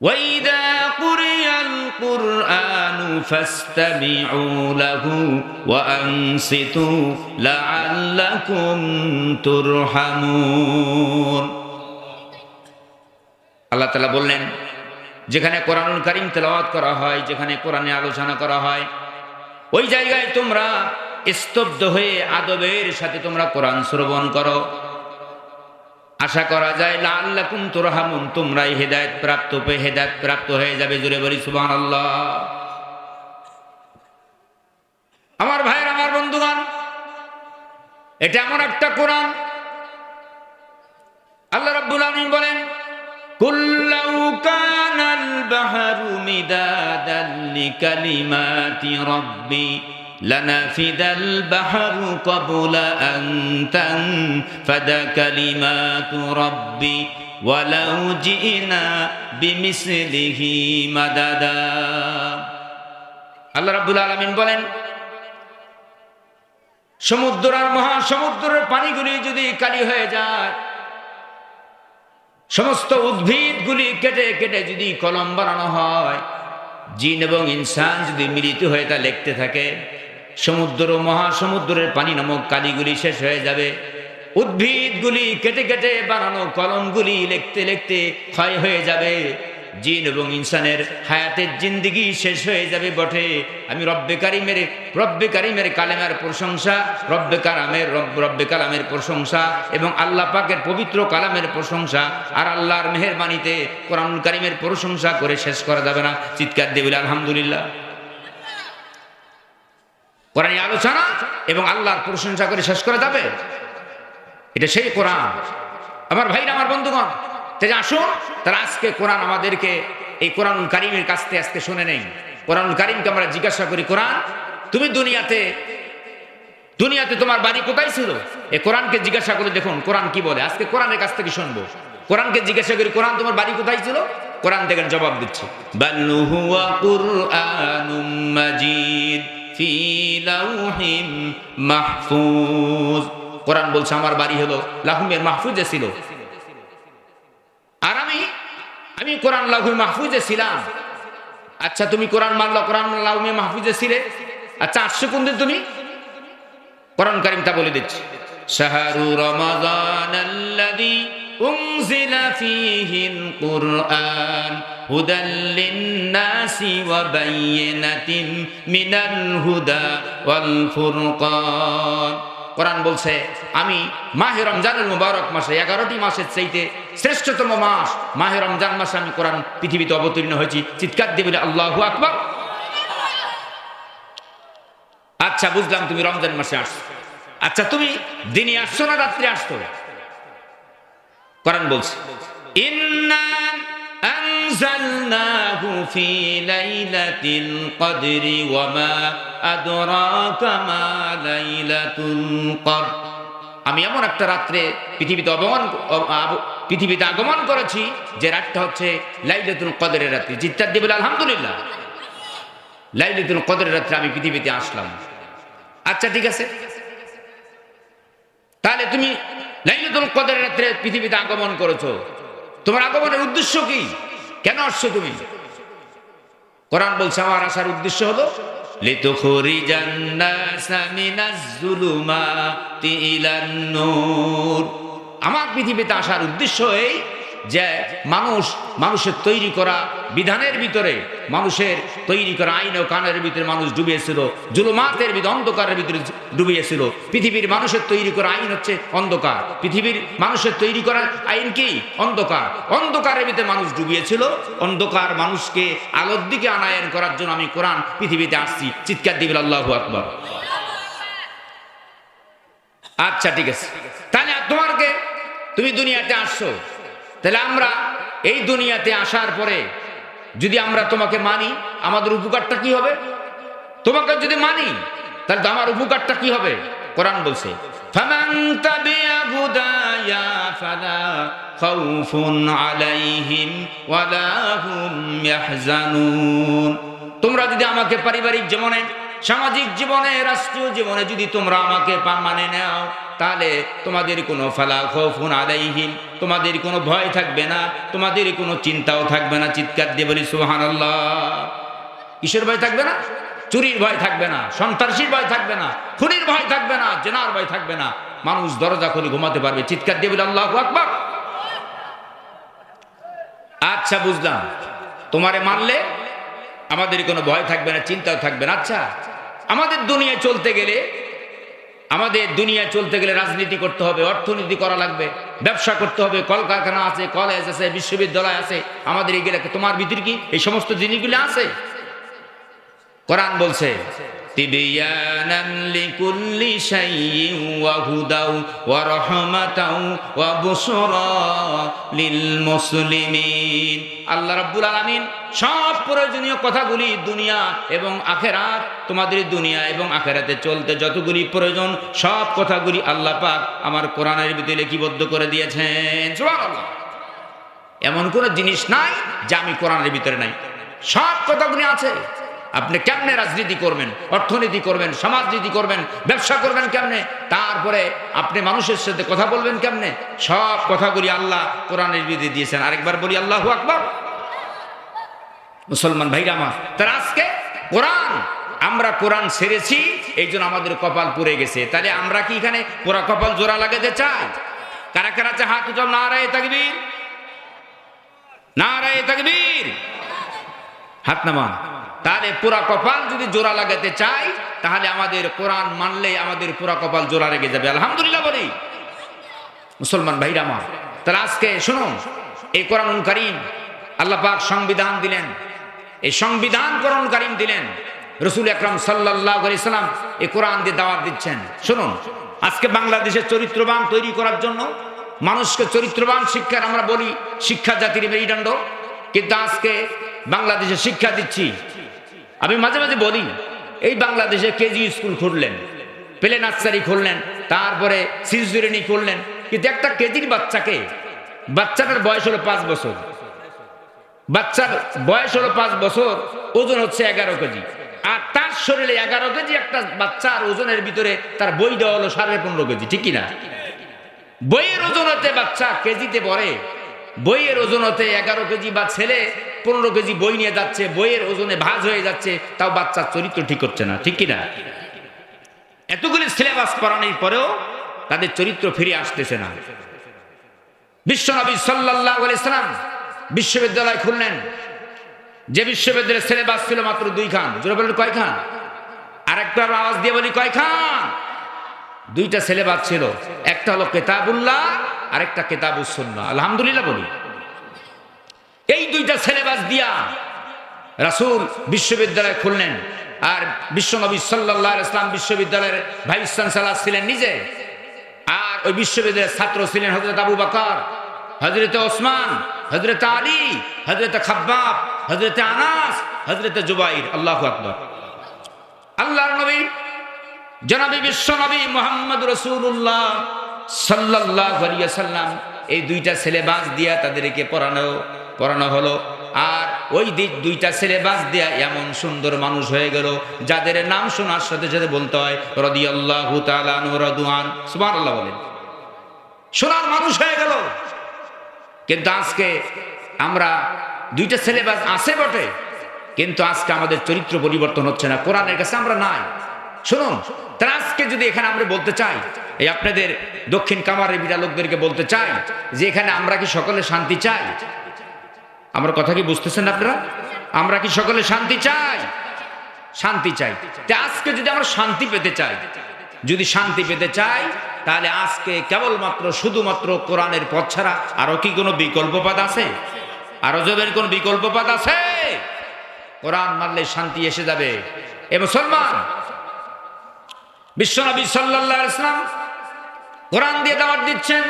وإذا قرئ القرآن فاستمعوا له وأنصتوا لعلكم ترحمون আল্লাহ তালা বললেন যেখানে কোরআনুল করিম তেলাওয়াত করা হয় যেখানে কোরআনে আলোচনা করা হয় ওই জায়গায় তোমরা স্তব্ধ হয়ে আদবের সাথে তোমরা কোরআন শ্রবণ করো আশা করা যায় লাল্লাকুম তুরহামুন, তোমরাই হেদায়েত প্রাপ্ত পেয়ে হেদায়েত প্রাপ্ত হয়ে যাবে জুড়ে বলি সুবহানাল্লাহ। আমার ভাইয়ের, আমার বন্ধুগণ, এটা এমন একটা কোরআন। আল্লাহ রাব্বুল আলামিন বলেন কুল্লাউ কানাল বাহরু মিদাদান লিকালিমাতি রাব্বি। لنفد البحر قبل أن تنفد كلمات ربي ولو جئنا بمثله مددا আল্লাহ রাব্বুল আলামিন বলেন সমুদ্র আর মহাসমুদ্রের পানিগুলি যদি কালি হয়ে যায় সমস্ত উদ্ভিদগুলি কেটে কেটে যদি কলম বানানো হয় জিন এবং ইনসান যদি মিলিত হয়ে তা লিখতে থাকে সমুদ্র মহাসমুদ্রের পানি নামক কালিগুলি শেষ হয়ে যাবে। উদ্ভিদগুলি কেটে কেটে বানানো কলমগুলি লিখতে লিখতে ক্ষয় হয়ে যাবে। জিন এবং ইনসানের হায়াতের জিন্দিগি শেষ হয়ে যাবে বটে। আমি রব্বে কারিমের রব্বে কারিমের কালেমের প্রশংসা, রব্বে কালামের রব রব্বে কালামের প্রশংসা এবং আল্লাহ পাকের পবিত্র কালামের প্রশংসা। আর আল্লাহর মেহেরবানিতে কোরআনুল কারিমের প্রশংসা করে শেষ করা যাবে না। চিৎকার দেবিল আলহামদুলিল্লাহ। কোরআনী আলোচনা এবং আল্লাহর প্রশংসা করে শেষ করা যাবে? এটা সেই কোরআন। আমার ভাইরা, আমার বন্ধুগণ, তাই আসুন, তারা আজকে কোরআন আমাদেরকে এই কোরআন কারিমের কাছ থেকে আজকে শুনে নেই। কোরআন কারিমকে আমরা জিজ্ঞাসা করি, কোরআন, তুমি দুনিয়াতে দুনিয়াতে তোমার বাড়ি কোথায় ছিল? এই কোরআনকে জিজ্ঞাসা করে দেখুন, কোরআন কি বলে? আজকে কোরআনের কাছ থেকে শুনব। কোরআনকে জিজ্ঞাসা করি, কোরআন তোমার বাড়ি কোথায় ছিল? কোরআন থেকে জবাব দিচ্ছে। বাল্লু কুরআনুম মাজিদ। ফি লাউহিম মাহফুজ। কোরআন বলছে, আমার বাড়ি হলো লাহুমের মাহফুজে ছিল। আর আমি আমি কোরআন লাহু মাহফুজে ছিলাম। আচ্ছা তুমি কোরআন মানলো, কোরআন লাহুমে মাহফুজে ছিলে? আচ্ছা আসছো কোন দিন তুমি? কোরআন কারিম তা বলে দিচ্ছি। শাহরু রমাদান কুরআন হুদাল লিন-নাসি ওয়া বায়্যিনাতিন মিনাল হুদা ওয়াল ফুরকান। কোরআন বলছে, আমি মাহে রমজানুল মুবারক মাসে এগারোটি মাসের চাইতে শ্রেষ্ঠতম মাস। মাহে রমজান মাসে আমি কোরআন পৃথিবীতে অবতীর্ণ হয়েছি। চিৎকার দিয়ে বলে, আল্লাহু আকবার! আচ্ছা বুঝলাম তুমি রমজান মাসে আসছো। আচ্ছা তুমি দিনে আসছো না রাত্রে আসতো লাইলাতুল কদর আমি এমন একটা রাত্রে পৃথিবীতে অবমান পৃথিবীতে আগমন করেছি, যে রাতটা হচ্ছে লাইলাতুল কদরের রাত্রি। চিত্তার দিবেন আলহামদুলিল্লাহ, লাইলাতুল কদরের রাত্রে আমি পৃথিবীতে আসলাম। আচ্ছা ঠিক আছে। তাহলে তুমি লাইলাতুল কদরের রাত্রে পৃথিবীতে আগমন করেছ। তোমার আগমনের উদ্দেশ্য কি? কেন আসছো তুমি? কোরআন বলছে, আমার আসার উদ্দেশ্য হলো আমার পৃথিবীতে আসার উদ্দেশ্য এই যে মানুষ মানুষের তৈরি করা বিধানের ভিতরে, মানুষের তৈরি করা আইন ও কানের ভিতরে মানুষ ডুবিয়েছিল, জুলুমাতের ভিতরে, অন্ধকারের ভিতরে ডুবিয়েছিল। পৃথিবীর মানুষের তৈরি করা আইন হচ্ছে অন্ধকার। পৃথিবীর মানুষের তৈরি করা আইন কি? অন্ধকার। অন্ধকারের ভিতরে মানুষ ডুবিয়েছিল। অন্ধকার মানুষকে আলোর দিকে আনায়ন করার জন্য আমি কোরআন পৃথিবীতে আসছি। চিৎকার দিবিল আল্লাহ আকবর। আচ্ছা ঠিক আছে। তাহলে তোমারকে তুমি দুনিয়াতে আসছো। তাহলে আমরা এই দুনিয়াতে আসার পরে যদি আমরা তোমাকে মানি, আমাদের উপকারটা কি হবে? তোমাকে যদি মানি, তাহলে তো আমার উপকারটা কি হবে? কোরআন বলছে তোমরা যদি আমাকে পারিবারিক জীবনে সামাজিক জীবনে, রাষ্ট্রীয় জীবনে যদি তোমরা আমাকে মানে নাও, তাহলে তোমাদের কোনো ফালা খৌফুন আলাইহিম, তোমাদের কোনো ভয় থাকবে না, তোমাদের কোনো চিন্তাও থাকবে না, চিৎকার দিয়ে বলি সুবহানাল্লাহ। কিসের ভয় থাকবে না? চুরির ভয় থাকবে না, সন্ত্রাসীর ভয় থাকবে না, খুনির ভয় থাকবে না, জেনার ভয় থাকবে না। মানুষ দরজা খুলে ঘুমাতে পারবে, চিৎকার দিয়ে বলে আল্লাহ আকবার। আচ্ছা বুঝলাম। তোমারে মানলে আমাদের কোনো ভয় থাকবে না, চিন্তাও থাকবে না। আচ্ছা আমাদের দুনিয়া চলতে গেলে, আমাদের দুনিয়া চলতে গেলে রাজনীতি করতে হবে, অর্থনীতি করা লাগবে, ব্যবসা করতে হবে, কলকারখানা আছে কলেজ আছে, বিশ্ববিদ্যালয় আছে, আমাদের এগুলো তোমার ভিতরে কি? এই সমস্ত জিনিসগুলো আছে? কোরআন বলছে তিবিয়ানান লিকুল্লি শাইইন ওয়া বুশরা লিল মুসলিমিন। আল্লাহ রাব্বুল আলামিন সব প্রয়োজনীয় কথাগুলি দুনিয়া এবং আখেরাত, তোমাদের দুনিয়া এবং আখেরাতে চলতে যতগুলি প্রয়োজন, সব কথাগুলি আল্লাহ পাক আমার কোরআনের ভিতরে লিপিবদ্ধ করে দিয়েছেন। সুবহানাল্লাহ। এমন কোনো জিনিস নাই যা আমি কোরআনের ভিতরে নাই। সব কথাগুলি আছে। আপনি কেমনে রাজনীতি করবেন, অর্থনীতি করবেন, সমাজনীতি করবেন, ব্যবসা করবেন কেমনে? তারপরে আপনি মানুষের সাথে কথা বলবেন কেমনে? সব কথাগুলি আল্লাহ কোরআনের ভিতরে দিয়েছেন। আরেকবার বলি, আল্লাহ আকবর। মুসলমান ভাইরা আমার তার আজকে কোরআন, আমরা কোরআন সেরেছি এই জন্য আমাদের কপাল পুড়ে গেছে। তাহলে আমরা কি এখানে পুরা কপাল জোড়া লাগাতে চাই? কারা কারা চা হাত উঠাও, নারায় তাকবীর। নারায় তাকবীর। হাত নামান। তাহলে পুরা কপাল যদি জোড়া লাগাতে চাই, তাহলে আমাদের কোরআন মানলে আমাদের পুরা কপাল জোড়া লেগে যাবে। আলহামদুলিল্লাহ বলি। মুসলমান ভাইরা আমার, তাহলে আজকে শুনুন এই কোরআন করিম আল্লাহ পাক সংবিধান দিলেন, এই সংবিধান কোরআন করিম দিলেন, রসুল আকরাম সাল্লাহ সাল্লাম এই কোরআন দিয়ে দাওয়াত দিচ্ছেন। শুনুন, আজকে বাংলাদেশের চরিত্রবান তৈরি করার জন্য মানুষকে চরিত্রবান শিক্ষার আমরা বলি শিক্ষা জাতির মেরুদণ্ড, কিন্তু আজকে বাংলাদেশে শিক্ষা দিচ্ছি আমি মাঝে মাঝে বলি, এই বাংলাদেশে কেজি স্কুল খুললেন, প্লে নার্সারি খুললেন, তারপরে শিশুশ্রেণী খুললেন, কিন্তু একটা কেজির বাচ্চাকে, বাচ্চাটার বয়স হলো পাঁচ বছর। বাচ্চার বয়স হলো পাঁচ বছর, ওজন হচ্ছে এগারো কেজি। আর তার শরীরে এগারো কেজি একটা বাচ্চার ওজনের ভিতরে তার বই দেওয়া হলো সাড়ে পনেরো কেজি, ঠিক কিনা? বইয়ের ওজন হতে বাচ্চা কেজিতে পড়ে, বইয়ের ওজন হতে এগারো কেজি বা ছেলে পনেরো কেজি বই নিয়ে যাচ্ছে, বইয়ের ওজনে ভাজ হয়ে যাচ্ছে, তাও বাচ্চার চরিত্র ঠিক করছে না, ঠিক কিনা? এতগুলি সিলেবাস পড়ানোর পরেও তাদের চরিত্র ফিরে আসতেছে না। বিশ্বনবী সাল্লাহ সাল্লাম বিশ্ববিদ্যালয় খুললেন। যে বিশ্ববিদ্যালয়ের সিলেবাস ছিল মাত্র দুই খান, জোরে বলেন কয় খান? আরেকবার আওয়াজ দিয়ে বলি কয় খান? দুইটা সিলেবাস ছিল, একটা হলো কেতাবুল্লাহ, আরেকটা কেতাবুসন্না আলহামদুলিল্লাহ বলি। এই দুইটা সিলেবাস দিয়া রাসূল বিশ্ববিদ্যালয় খুললেন। আর বিশ্বনবী সাল্লাহ ইসলাম বিশ্ববিদ্যালয়ের ভাইস চ্যান্সেলার ছিলেন নিজে। আর ওই বিশ্ববিদ্যালয়ের ছাত্র ছিলেন হজরত আবু বাকর হজরত ওসমান হজরত আলী হজরত খাব্বাব হজরত আনাস হজরত জুবাইর, আল্লাহ আকবর। আল্লাহর নবী, জনাবি বিশ্ব নবী মোহাম্মদ রসুল্লাহ সাল্লাহ সাল্লাম এই দুইটা সিলেবাস দিয়া তাদেরকে পড়ানো পড়ানো হলো। আর ওই দিক দুইটা সিলেবাস দেয়া এমন সুন্দর মানুষ হয়ে গেল, যাদের নাম শোনার সাথে সাথে বলতে হয় রদি আল্লাহ রদুয়ান সুমান আল্লাহ বলেন। সোনার মানুষ হয়ে গেল। কিন্তু আজকে আমরা দুইটা সিলেবাস আছে বটে, কিন্তু আজকে আমাদের চরিত্র পরিবর্তন হচ্ছে না, কোরআনের কাছে আমরা নাই। শুনুন তার আজকে যদি এখানে আমরা বলতে চাই, এই আপনাদের দক্ষিণ কামারের বিড়া লোকদেরকে বলতে চাই যে এখানে আমরা কি সকলে শান্তি চাই? আমার কথা কি বুঝতেছেন আপনারা? আমরা কি সকলে শান্তি চাই? শান্তি চাই। আজকে যদি আমরা শান্তি পেতে চাই, যদি শান্তি পেতে চাই, তাহলে আজকে কেবলমাত্র শুধুমাত্র কোরআনের পথ ছাড়া আরও কি কোনো বিকল্প পথ আছে? আরও জবের কোন বিকল্প পথ আছে? কোরআন মানলে শান্তি এসে যাবে। এ মুসলমান, বিশ্বনবী আলাইহি ইসলাম কোরআন দিয়ে দাওয়াত দিচ্ছেন।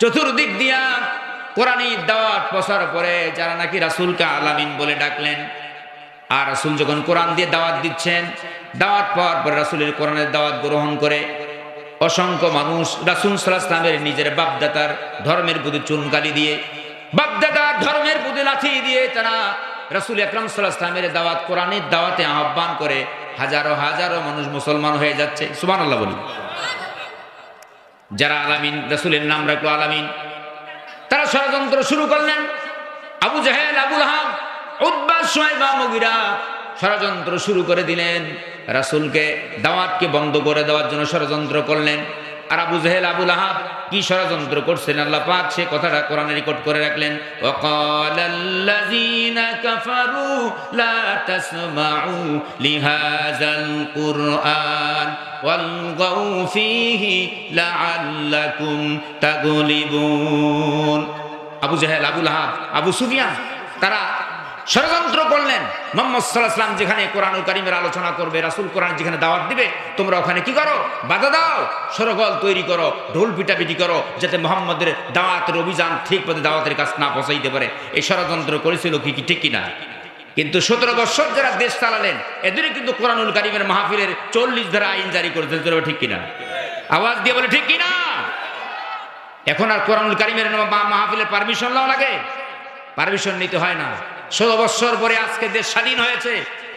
চতুর্দিক দিয়া কোরআনই দাওয়াত প্রসার করে যারা নাকি রাসূলকে আলামিন বলে ডাকলেন, আর রাসুল যখন কোরআন দিয়ে দাওয়াত দিচ্ছেন, দাওয়াত পাওয়ার পর রাসূলের কোরআনের দাওয়াত গ্রহণ করে, অসংখ্য মানুষ রাসূল ইসলামের নিজের বাপদাতার ধর্মের প্রতি চুনকালি দিয়ে, বাপদাদার ধর্মের প্রতি লাথি দিয়ে তারা রাসূল আকরাম আলাইহি ইসলামের দাওয়াত, কোরআনের দাওয়াতে আহ্বান করে হাজারো হাজারো মানুষ মুসলমান হয়ে যাচ্ছে। সুবান আল্লাহ বলি। যারা আলামিন, রসুলের নাম রাখল আলামিন তারা ষড়যন্ত্র শুরু করলেন। আবু জাহেল আবুল হাম উদ্বাস সোহেবা মগিরা ষড়যন্ত্র শুরু করে দিলেন। রাসুলকে, দাওয়াতকে বন্ধ করে দেওয়ার জন্য ষড়যন্ত্র করলেন। আর আবু জাহেল আবুল আহাব কি ষড়যন্ত্র করছেন আল্লাহ পাক সে কথাটা কোরআনে রেকর্ড করে রাখলেন وقال الذين كفروا لا تسمعوا لهذا القرآن والغوا فيه لعلكم تغلبون আবু জাহেল আবুল আহাব আবু সুফিয়ান তারা ষড়যন্ত্র করলেন। মোহাম্মদ সাল্লাহ সাল্লাম যেখানে কোরআনুল কারিমের আলোচনা করবে, রাসুল কোরআন যেখানে দাওয়াত দিবে, তোমরা ওখানে কি করো? বাধা দাও। সরগল তৈরি করো, ঢোল পিটাপিটি করো, যাতে মোহাম্মদের দাওয়াতের অভিযান ঠিক পথে দাওয়াতের কাজ না পৌঁছাইতে পারে। এই ষড়যন্ত্র করেছিল কি কি? ঠিক কিনা? কিন্তু সতেরো বছর যারা দেশ চালালেন, এদেরই কিন্তু কোরআনুল কারিমের মাহফিলের চল্লিশ ধারা আইন জারি করেছেন তোরা ঠিক কিনা? আওয়াজ দিয়ে বলে ঠিক কিনা? এখন আর কোরআনুল কারিমের মাহফিলের পারমিশন নেওয়া লাগে। পারমিশন নিতে হয় না। ষোলো বৎসর পরে আজকে দেশ স্বাধীন হয়েছে,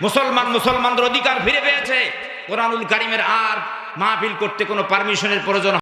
মুসলমান মুসলমানদের অধিকার ফিরে পেয়েছে। কোরআনুল কারিমের আর মাহফিল করতে কোনো পারমিশনের প্রয়োজন